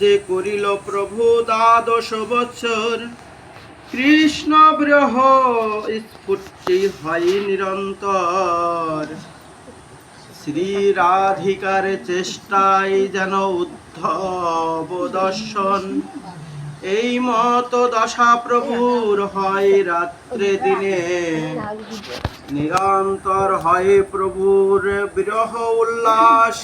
যে করিল প্রভু দ্বাদশ বৎসর, কৃষ্ণ বিরহ স্ফূর্তি হয় নিরন্তর। শ্রী রাধিকার চেষ্টায় যেন উদ্ধব দর্শন, এই মত দশা প্রভুর হয় রাত্রে দিনে। নিরন্তর হয় প্রভুর বিরহ উল্লাস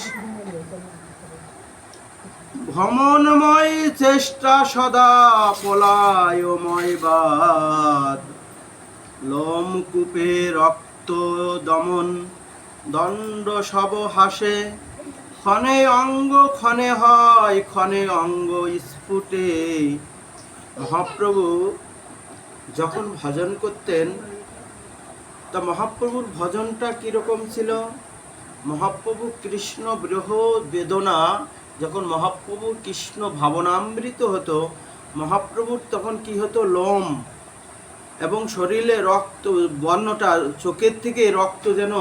ভ্রমণময় চেষ্টা সদা পলায়ময় বাদ। লোমকূপে রক্ত দমন, দণ্ড সব হাসে, ক্ষণে অঙ্গ, ক্ষণে হয়, ক্ষণে অঙ্গ স্ফুটে। মহাপ্রভু যখন ভজন করতেন, তা মহাপ্রভুর ভজনটা কীরকম ছিল? মহাপ্রভু কৃষ্ণ বিরহ বেদনা যখন মহাপ্রভু কৃষ্ণ ভাবনামৃত হতো, মহাপ্রভুর তখন কি হতো? লোম এবং শরীরে রক্ত, বর্ণটা চোখের থেকে রক্ত যেন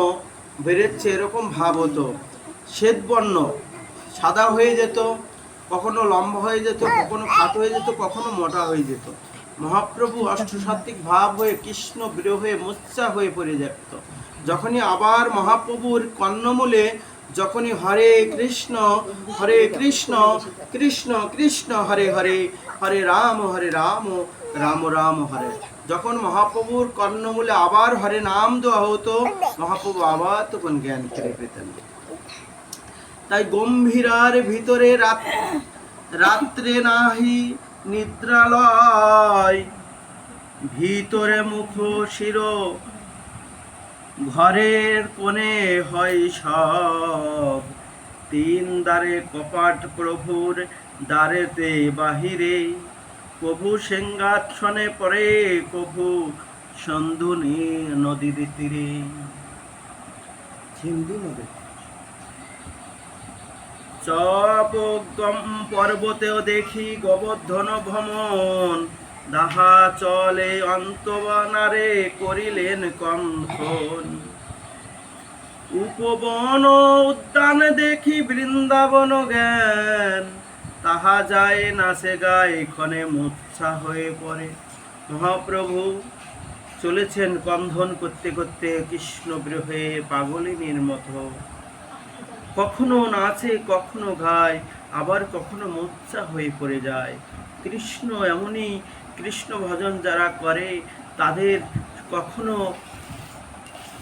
বেরোচ্ছে, এরকম ভাব হতো। শ্বেত বর্ণ, সাদা হয়ে যেত, কখনো লম্বা হয়ে যেত, কখনো খাটো হয়ে যেত, কখনো মোটা হয়ে যেত। মহাপ্রভু অষ্টসাত্ত্বিক ভাব হয়ে কৃষ্ণ বিরহে মোচ্চা হয়ে পড়ে যেত। যখনই আবার মহাপ্রভুর কর্ণমূলে যখনই হরে কৃষ্ণ হরে কৃষ্ণ কৃষ্ণ কৃষ্ণ, হরে হরে হরে রাম হরে রাম রাম রাম, হরে। যখন মহাপ্রভুর কর্ণমূলে আবার হরে নাম দেওয়া হতো, মহাপ্রভু আবার তখন জ্ঞান ফিরে পেতেন। তাই গম্ভীরার ভিতরে রাত, রাত্রে নাহি নিদ্রালয়, ভিতরে মুখ শির ঘরের কোণে হয় সব। তিন দ্বারে কপাট প্রভুর দ্বারেতে বাহিরে প্রভু সিংহাসনে পরে প্রভু সন্ধুনি নদীর তীরে। সিন্ধু নদী। চপগম পর্বতেও দেখি গোবর্ধন ভ্রমণ। দাহা চলে অন্তবনারে করিলেন কণ্ঠন উপবন উদ্যান দেখি বৃন্দাবন জ্ঞান। তাহা যায় নাচে গায়ে, ক্ষণে মূর্ছা হয়ে পড়ে। মহাপ্রভু চলেছেন কন্ধন করতে করতে কৃষ্ণ বিরহে পাগলিনীর মতো। কখনো নাচে, কখনো গায়, আবার কখনো মোচ্চা হয়ে পড়ে যায়। কৃষ্ণ এমনই কৃষ্ণ ভজন যারা করে, তাদের কখনো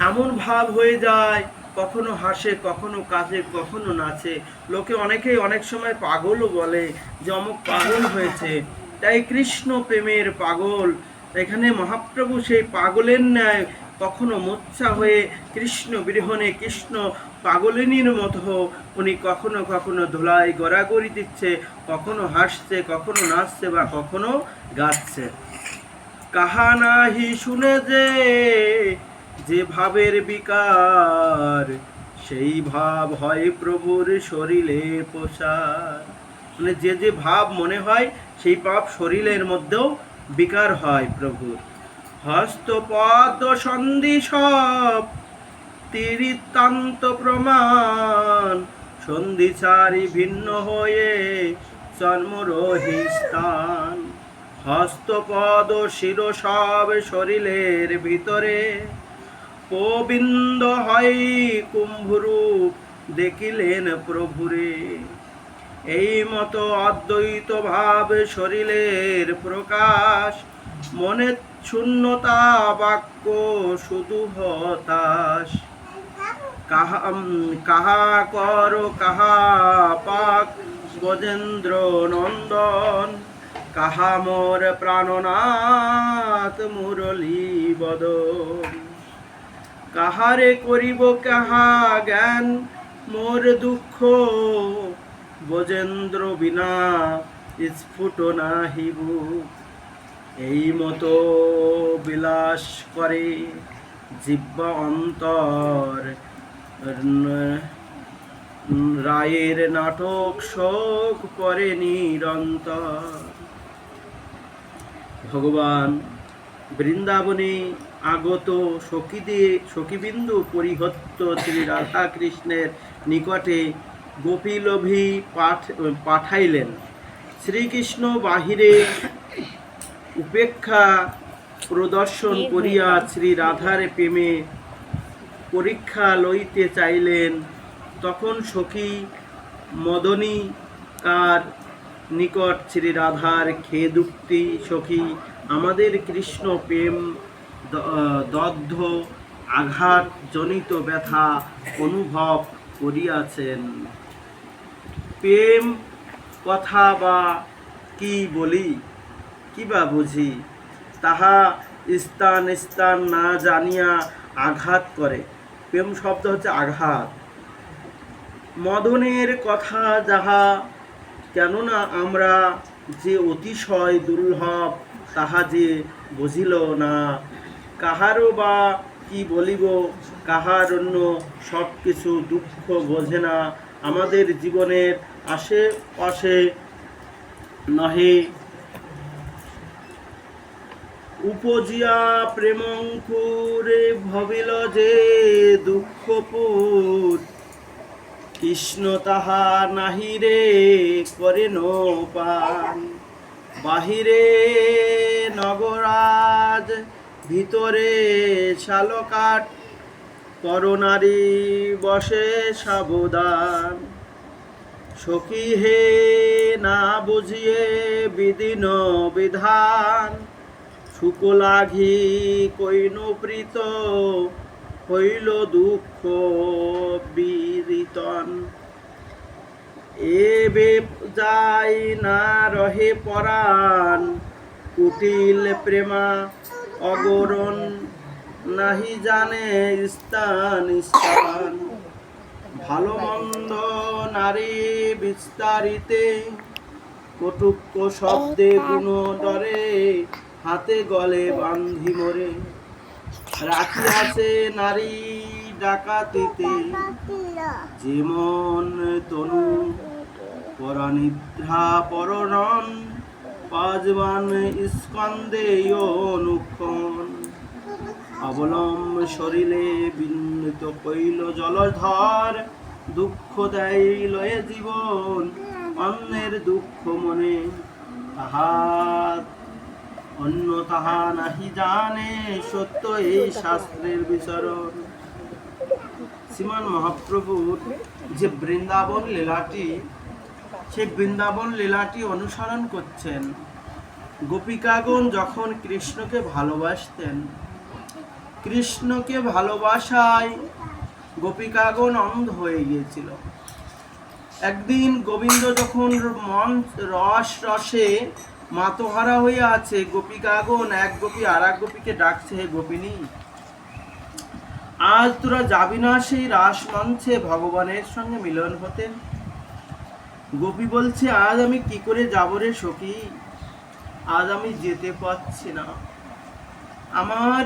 এমন ভাব হয়ে যায়, কখনো হাসে, কখনো কাঁদে, কখনো নাচে। লোকে অনেকেই অনেক সময় পাগলও বলে যে, অমুক পাগল হয়েছে। তাই কৃষ্ণ প্রেমের পাগল। এখানে মহাপ্রভু সেই পাগলের ন্যায় কখনো মোচ্ছা হয়ে কৃষ্ণ বিরহণে কৃষ্ণ পাগলিনীর মতো। উনি কখনো কখনো ধুলাই গড়াগড়ি দিচ্ছে, কখনো হাসছে, কখনো নাচছে বা কখনো গাচ্ছে। কাহা নাহি শুনে যে যে ভাবের বিকার, সেই ভাব হয় প্রভুর শরীরে প্রসার। মানে যে যে ভাব মনে হয়, সেই ভাব শরীরের মধ্যেও বিকার হয় প্রভুর। হস্তপদ সন্ধি সব তিরিতান্ত প্রমাণ। সন্ধিচারি ভিন্ন হয়ে জন্মরহি হস্তপদ শির সব শরীরের ভিতরে। গোবিন্দ হয় কুম্ভরূপ, দেখিলেন প্রভুরে। এই মতো অদ্বৈত ভাব শরীরের প্রকাশ। মনে শূন্যতা বাক্য শুধু হতাশ। কাহা কর, কাহা পাক গজেন্দ্র নন্দন। কাহা মোর প্রাণনাথ মুরলী বদন। কাহারে করিব কাহা জ্ঞান? মোর দুঃখ। বজেন্দ্র বিনা স্ফুট নাহিব এই মতো বিলাস করে জিব্ব অন্তর রায়ের নাটক শোক করে নিরন্তর। ভগবান বৃন্দাবনে আগত সখীদের সখীবিন্দু পরিহত্ত শ্রী রাধা কৃষ্ণের নিকটে গোপীলোভী পাঠ পাঠাইলেন। শ্রীকৃষ্ণ বাহিরে উপেক্ষা প্রদর্শন করিয়া শ্রী রাধার প্রেমে পরীক্ষা লইতে চাইলেন, তখন সখী মদনী কার নিকট শ্রী রাধার খেদুক্তি সখী, আমাদের কৃষ্ণ প্রেম দগ্ধ আঘাত জনিত ব্যথা অনুভব করিয়াছেন। প্রেম কথা বা কি বলি, কি বা বুঝি, তাহা স্থান স্থান না জানিয়া আঘাত করে। প্রেম শব্দ হচ্ছে আঘাত। মদনের কথা যাহা, কেননা আমরা যে অতিশয় দুর্লভ, তাহা যে বুঝিল না। কাহারও বা কি বলিব, কাহার অন্য সব কিছু দুঃখ বোঝে না। আমাদের জীবনের আশেপাশে নহে উপজিয়া প্রেমঙ্কুরে ভবিল যে দুঃখপুর কৃষ্ণ তাহা নাহিরে করে পান বাহিরে নগরাজ, ভিতরে শালকাট করোনারি বসে সাবধান। সখী হে, না বুঝিয়ে বিদিন বিধান। শুকলাঘি কৈন প্রীত, হইল দুঃখ বিদিতন এবে যাই না রহে পরাণ, কুটিল প্রেমা অগরণ, নাহি জানে স্থান স্থান। ভালো মন্দ নারী বিস্তারিতে কটুক্য শব্দে গুণ ডরে হাতে গলে বান্ধি মরে, রাখিয়াছে নারী ডাকাতিতে। যেমন তনু পরানিদ্রা পরণন পাজবান স্কন্দে অনুক্ষণ। অবলম্ব শরীরে বিন্নিত কইল জলধর, দুঃখ দেয় লয়ে জীবন, অন্যের দুঃখ মনে তাহা অন্য তাহা নাহি জানে, সত্য এই শাস্ত্রের বিচরণ। শ্রীমান মহাপ্রভুর যে বৃন্দাবন লীলাটি সেই বৃন্দাবন লীলাটি অনুসরণ করছেন। গোপিকাগণ যখন কৃষ্ণকে ভালোবাসতেন, কৃষ্ণকে ভালোবাসায় গোপিকাগণ অন্ধ হয়ে গিয়েছিল। একদিন গোবিন্দ যখন মন রস রসে মাতোহারা হয়ে আছে। গোপিকাগণ এক গোপী আর এক গোপীকে ডাকছে, হে গোপিনী, আজ তোরা যাবি না সেই রাস মঞ্চে? ভগবানের সঙ্গে মিলন হতে? গোপী বলছে, আজ আমি কি করে যাব রে সখী? আজ আমি যেতে পারছি না। আমার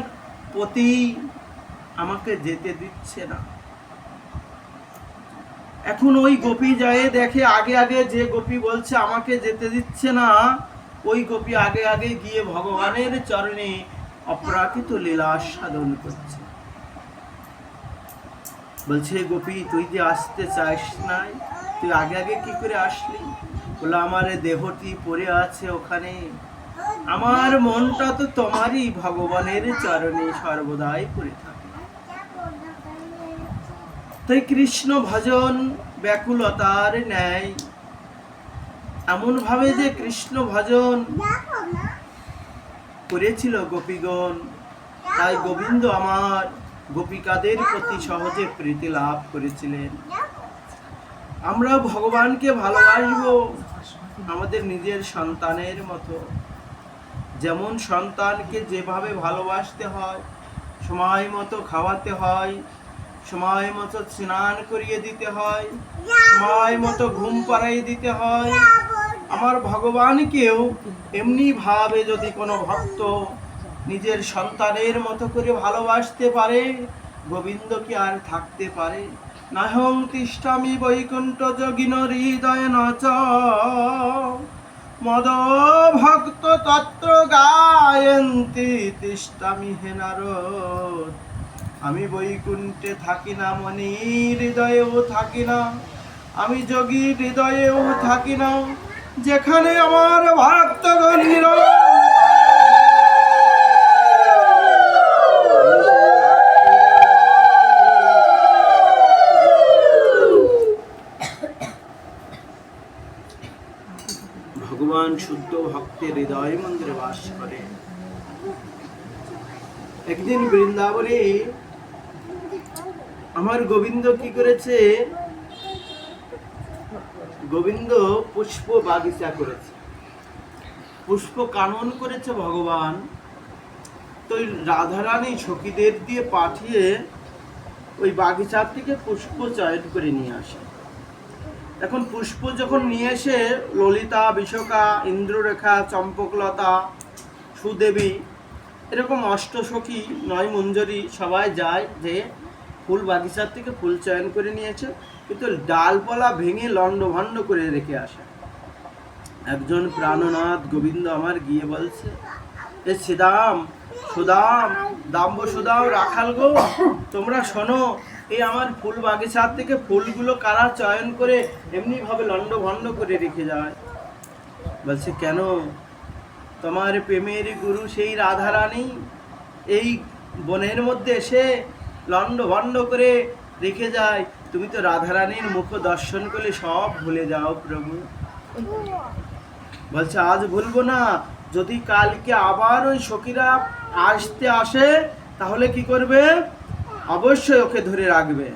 পতি আমাকে যেতে দিচ্ছে না। এখন ওই গোপী যায়, দেখে আগে আগে যে গোপী বলছে, আমাকে যেতে দিচ্ছে না। ওই গোপী আগে আগে গিয়ে ভগবানের চরণে অপরাকিত লীলা সাধন করছে। বলছে, গোপী, তুই যে আসতে চাস নাই, তুই আগে আগে কি করে আসলি? বলে, আমার দেহটি পড়ে আছে ওখানে। আমার মনটা তো তোমারই ভগবানের চরণে সর্বদাই পড়ে থাকে। তাই কৃষ্ণ ভজন ব্যাকুলতার ন্যায় এমন ভাবে যে কৃষ্ণ ভজন করেছিল গোপীগণ, তাই গোবিন্দ আমার গোপিকাদের প্রতি সহজে প্রীতি লাভ করেছিলেন। আমরা ভগবানকে ভালোবাসবো আমাদের নিজের সন্তানের মতো। যেমন সন্তানকে যেভাবে ভালোবাসতে হয়, সময় মতো খাওয়াতে হয় সময় মতো স্নান করিয়ে দিতে হয়। সময় মতো ঘুম পাড়াইয়ে দিতে হয়। আমার ভগবানকেও এমনি ভাবে যদি কোনো ভক্ত নিজের সন্তানের মতো করে ভালোবাসতে পারে গোবিন্দ কি আর থাকতে পারে। নাহং তিষ্ঠামি বৈকুণ্ঠ যোগিন হৃদয় নচ। মদ ভক্ত তত্র গায়ন্তি তিষ্ঠামি হে নারদ। আমি বৈকুণ্ঠে থাকি না মনি হৃদয়েও থাকি না, আমি যোগী হৃদয়েও থাকি না, যেখানে আমার ভক্তগণ ভগবান শুদ্ধ ভক্তের হৃদয় মন্দিরে বাস করে। একদিন বৃন্দাবনে আমার গোবিন্দ কি করেছে? গোবিন্দ পুষ্প বাগিচা করেছে। পুষ্প কানন করেছে ভগবান। তো রাধারানী সখীদের দিয়ে পাঠিয়ে ওই বাগিচার থেকে পুষ্প চয়ন করে নিয়ে আসে। এখন পুষ্প যখন নিয়ে এসে ললিতা, বিশকা, ইন্দ্ররেখা, চম্পকলতা, সুদেবী, এরকম অষ্টসখী নয় মঞ্জরি সবাই যায় যে ফুল বাগিচার থেকে ফুল চয়ন করে নিয়েছে, কিন্তু ডালপালা ভেঙে লণ্ডভণ্ড করে রেখে আসে। একজন প্রাণনাথ গোবিন্দ আমার গিয়ে বলছে, এ সিদাম সুদাম, দাম্ব সুদাম রাখাল গো, তোমরা শোনো এই আমার ফুল বাগিচার থেকে ফুলগুলো কারা চয়ন করে এমনি ভাবে লন্ড ভন্ড করে রেখে যায়? বলছে, কেন? তোমার প্রেমের গুরু সেই রাধারানী, এই বনের মধ্যে এসে লন্ড ভন্ড করে রেখে যায়। তুমি তো রাধারানীর মুখ দর্শন করলে সব ভুলে যাও প্রভু। বলছে, আজ ভুলবো না। যদি কালকে আবার ওই সখীরা আসতে আসে, তাহলে কি করবে? অবশ্যই ওকে ধরে রাখবে।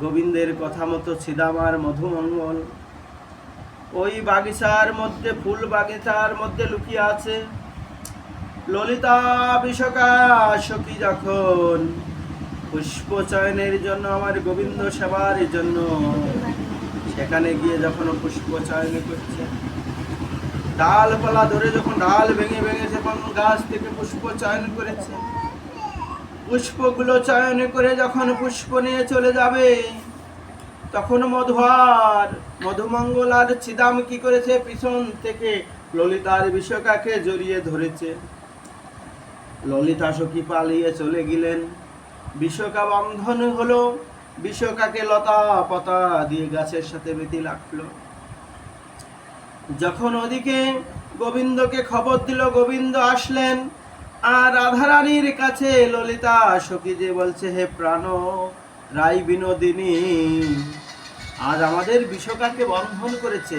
গোবিন্দের কথা মতো ছিদামার মধুমঙ্গল। ওই বাগিচার মধ্যে, ফুল বাগিচার মধ্যে লুকিয়ে আছে। ললিতা বিশকা সখী যখন? পুষ্প চয়নের জন্য, আমার গোবিন্দ সেবার জন্য। সেখানে গিয়ে যখন ও পুষ্প চয়ন করছে ডালপালা ধরে যখন ডাল ভেঙে ভেঙে যখন গাছ থেকে পুষ্প চয়ন করেছে, পুষ্পগুলো চয়ন করে যখন পুষ্প নিয়ে চলে যাবে, তখন মধুয়ার মধুমঙ্গল আর ছিদাম কি করেছে? পিছন থেকে ললিতার বিশ্বকাকে জড়িয়ে ধরেছে। ললিতা সখী পালিয়ে চলে গেলেন। বিশ্বকা বন্ধন হলো বিশ্বকাকে লতা পাতা দিয়ে গাছের সাথে বেঁধে লাগল যখন ওদিকে গোবিন্দকে খবর দিল, গোবিন্দ আসলেন। আর রাধারানীর কাছে ললিতা সখী যে বলছে, হে প্রাণ, রাই বিনোদিনী, আজ আমাদের বিশ্বকাকে বন্ধন করেছে।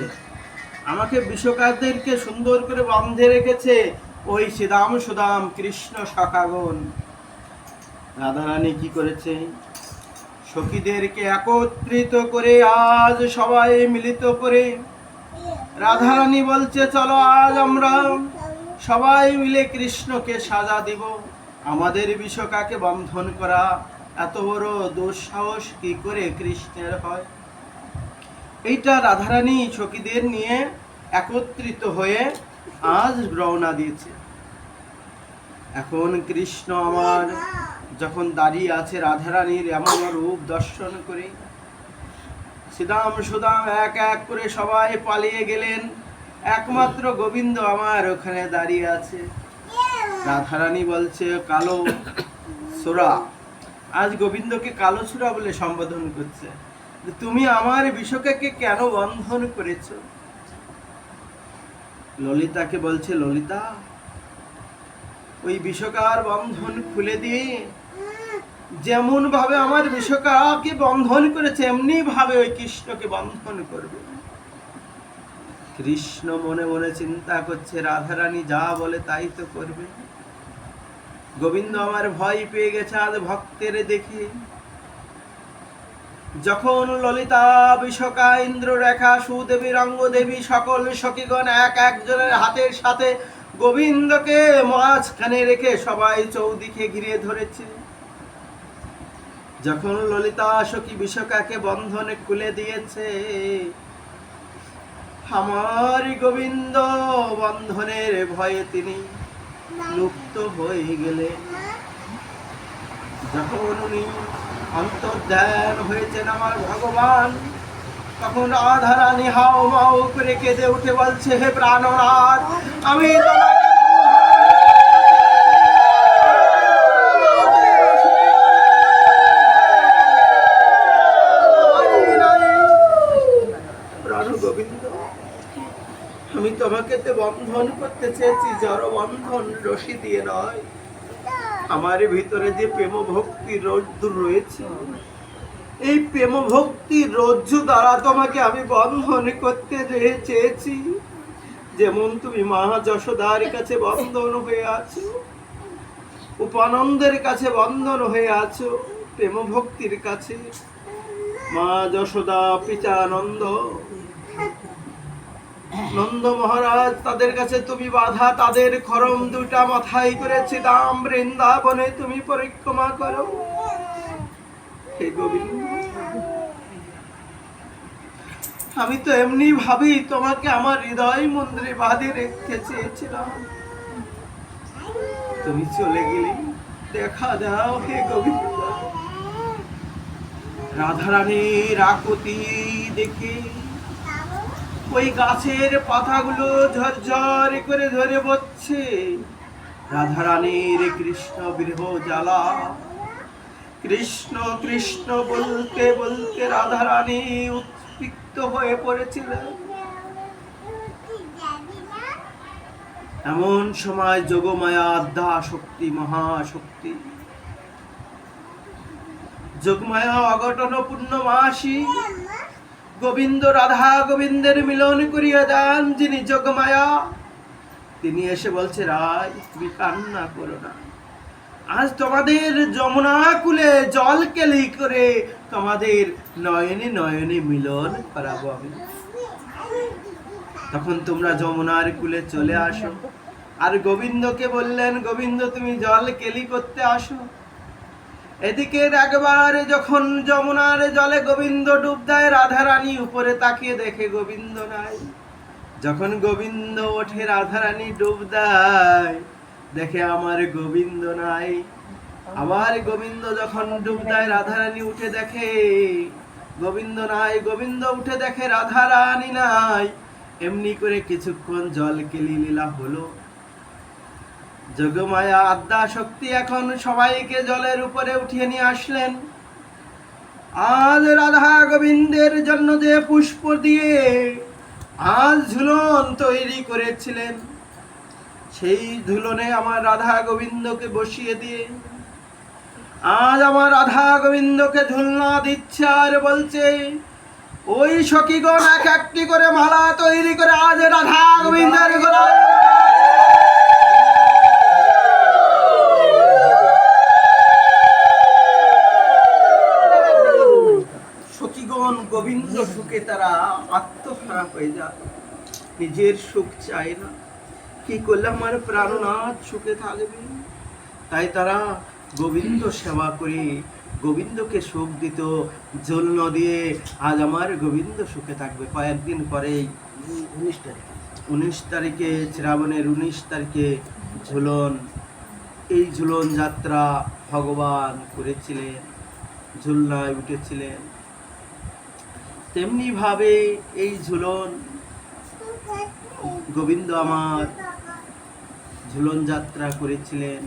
আমাকে বিশ্বকাদেরকে সুন্দর করে বন্ধে রেখেছে। ওই সিদাম সুদাম, কৃষ্ণ সখাগণ রাধারানী কি করেছে? সখীদেরকে একত্রিত করে আজ সবাই মিলিত করে রাধারানী বলছে, চলো আজ আমরা সবাই মিলে কৃষ্ণকে সাজা দিব। আমাদের বিশ্বকাকে বন্ধন করা এত বড় দুঃসাহস কি করে কৃষ্ণের হয়? এইটা রাধারানী সখীদের নিয়ে একত্রিত হয়ে আজ রওনা দিয়েছে। এখন কৃষ্ণ আমার যখন দাঁড়িয়ে আছে রাধারানীর এমন রূপ দর্শন করে, সিদাম সুদাম এক এক করে সবাই পালিয়ে গেলেন। একমাত্র গোবিন্দ আমার ওখানে দাঁড়িয়ে আছে। রাধারানী বলছে, কালো সোরা। আজ গোবিন্দকে কালো ছোড়া বলে সম্বোধন করছে। তুমি আমার বিশ্বকাকে কেন বন্ধন করেছ? ললিতাকে বলছে, ললিতা, ওই বিষকার বন্ধন খুলে দিয়ে যেমন ভাবে আমার বিষকাকে বন্ধন করেছে এমনি ভাবে ওই কৃষ্ণকে বন্ধন করবে। কৃষ্ণ মনে মনে চিন্তা করছে, রাধারানী যা বলে তাই তো করবে। গোবিন্দ আমার ভয় পেয়ে গেছে আজ ভক্তের দেখে যখন ললিতা বিশকা ইন্দ্ররেখা, সুদেবী, রঙ্গদেবী সকল সখীগণ এক একজনের হাতের সাথে গোবিন্দকে মাঝখানে রেখে সবাই চৌদিকে ঘিরে ধরেছে। যখন ললিতা সখী বিশকাকে বন্ধনে খুলে দিয়েছে, আমার গোবিন্দ, বন্ধনের ভয়ে তিনি লুপ্ত হয়ে গেলে যখন উনি অন্তর্ধান হয়েছেন আমার ভগবান। তখন আধারা নিহাও মাও করে কেঁদে উঠে বলছে, হে প্রাণনাথ, আমি আমি তোমাকে তো বন্ধন করতে চেয়েছি, জড় বন্ধন রশি দিয়ে নয়। আমার ভিতরে যে প্রেম ভক্তি রজ্জু রয়েছে, এই প্রেম ভক্তি রজ্জু দ্বারা তোমাকে আমি বন্ধন করতে চেয়েছি। যেমন তুমি মা যশোদার কাছে বন্ধন হয়ে আছো, উপানন্দের কাছে বন্ধন হয়ে আছো প্রেম ভক্তির কাছে। মা যশোদা পিতানন্দ নন্দ মহারাজ, তাদের কাছে তুমি বাধা, তাদের খরম দুটা মাথায় করেছি। দাম বৃন্দাবনে তুমি পরিক্রমা করো। হে গোবিন্দ আমি তো এমনি ভাবি তোমাকে আমার হৃদয় মন্দিরে বাঁধে রেখে চেয়েছিলাম। তুমি চলে গেলে দেখা দাও হে গোবিন্দ। রাধারানীর আকুতি দেখে ওই গাছের পাতাগুলো ঝরঝর করে ধরে বচ্ছে। রাধারানীর কৃষ্ণ বিরহ জ্বালা। কৃষ্ণ কৃষ্ণ বলতে বলতে রাধারানী উৎপিক্ত হয়ে পড়েছিলেন এমন সময় যোগমায়া আদ্যা শক্তি মহাশক্তি। যোগমায়া অঘটন পূর্ণমাসী গোবিন্দ রাধা গোবিন্দের মিলন করিয়া যান যিনি যোগমায়া। তিনি এসে বলছে রাজ তুমি কান্না করো না। আজ তোমাদের যমুনা কুলে জল কেলি করে তোমাদের নয়নে নয়নে মিলন করাবো আমি। তখন তোমরা যমুনার কুলে চলে আসো। আর গোবিন্দকে বললেন, গোবিন্দ, তুমি জল কেলি করতে আসো। এদিকে একবার যখন যমুনার জলে গোবিন্দ ডুব দেয়, রাধারানী উপরে তাকিয়ে দেখে গোবিন্দ নাই। যখন গোবিন্দ ওঠে, রাধারানী ডুব দেয়, দেখে আমার গোবিন্দ নাই। আবার গোবিন্দ যখন ডুব দেয়, রাধারানী উঠে দেখে, গোবিন্দ নাই, গোবিন্দ উঠে দেখে, রাধারানী নাই। এমনি করে কিছুক্ষণ জল কেলি লীলা হলো। যোগমায়া আদ্যা শক্তি এখন সবাইকে জলের উপরে উঠিয়ে নিয়ে আসলেন। আজ রাধা গোবিন্দের জন্য যে পুষ্প দিয়ে আজ ঝুলন তৈরি করেছিলেন, সেই ঝুলনে আমার রাধা গোবিন্দকে বসিয়ে দিয়ে, আজ আমার রাধা গোবিন্দকে ঝুলনা দিচ্ছে আর বলছে, ওই সখীগণ এক একটি করে মালা তৈরি করে আজ রাধা গোবিন্দের গলায় সখীগণ গোবিন্দ সুখে তারা আত্মহারা হয়ে যায়। নিজের সুখ চায় না। কি করলে আমার প্রাণনাথ সুখে থাকবে? তাই তারা গোবিন্দ সেবা করে গোবিন্দকে সুখ দিত জন্য দিয়ে আজ আমার গোবিন্দ সুখে থাকবে। কয়েকদিন পরেই উনিশ তারিখে উনিশ তারিখে, শ্রাবণের উনিশ তারিখে ঝুলন। এই ঝুলন যাত্রা ভগবান করেছিলেন, ঝুলনায় উঠেছিলেন। তেমনি ভাবে এই ঝুলন গোবিন্দ আমার ঝুলন যাত্রা করেছিলেন।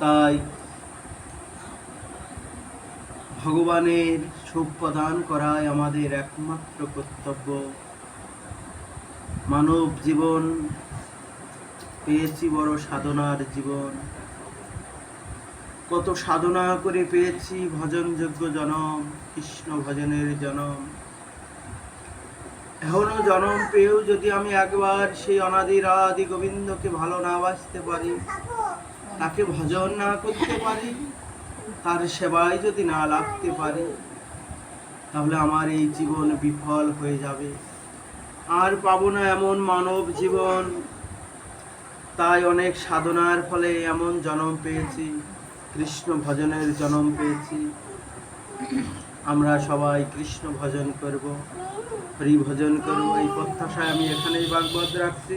তাই ভগবানের সুখ প্রদান করাই আমাদের একমাত্র কর্তব্য। মানব জীবন পেয়েছি বড় সাধনার জীবন। কত সাধনা করে পেয়েছি ভজনযোগ্য জনম, কৃষ্ণ ভজনের জনম। এখনও জনম পেয়েও যদি আমি একবার সেই অনাদির আদি গোবিন্দকে ভালো না বাসতে পারি, তাকে ভজন না করতে পারি, তার সেবায় যদি না লাগতে পারি, তাহলে আমার এই জীবন বিফল হয়ে যাবে। আর পাবো না এমন মানব জীবন, তাই অনেক সাধনার ফলে এমন জন্ম পেয়েছি। কৃষ্ণ ভজনের জন্ম পেয়েছি। আমরা সবাই কৃষ্ণ ভজন করব, হরি ভজন করব। এই প্রত্যাশায় আমি এখানেই বাগবদ রাখছি।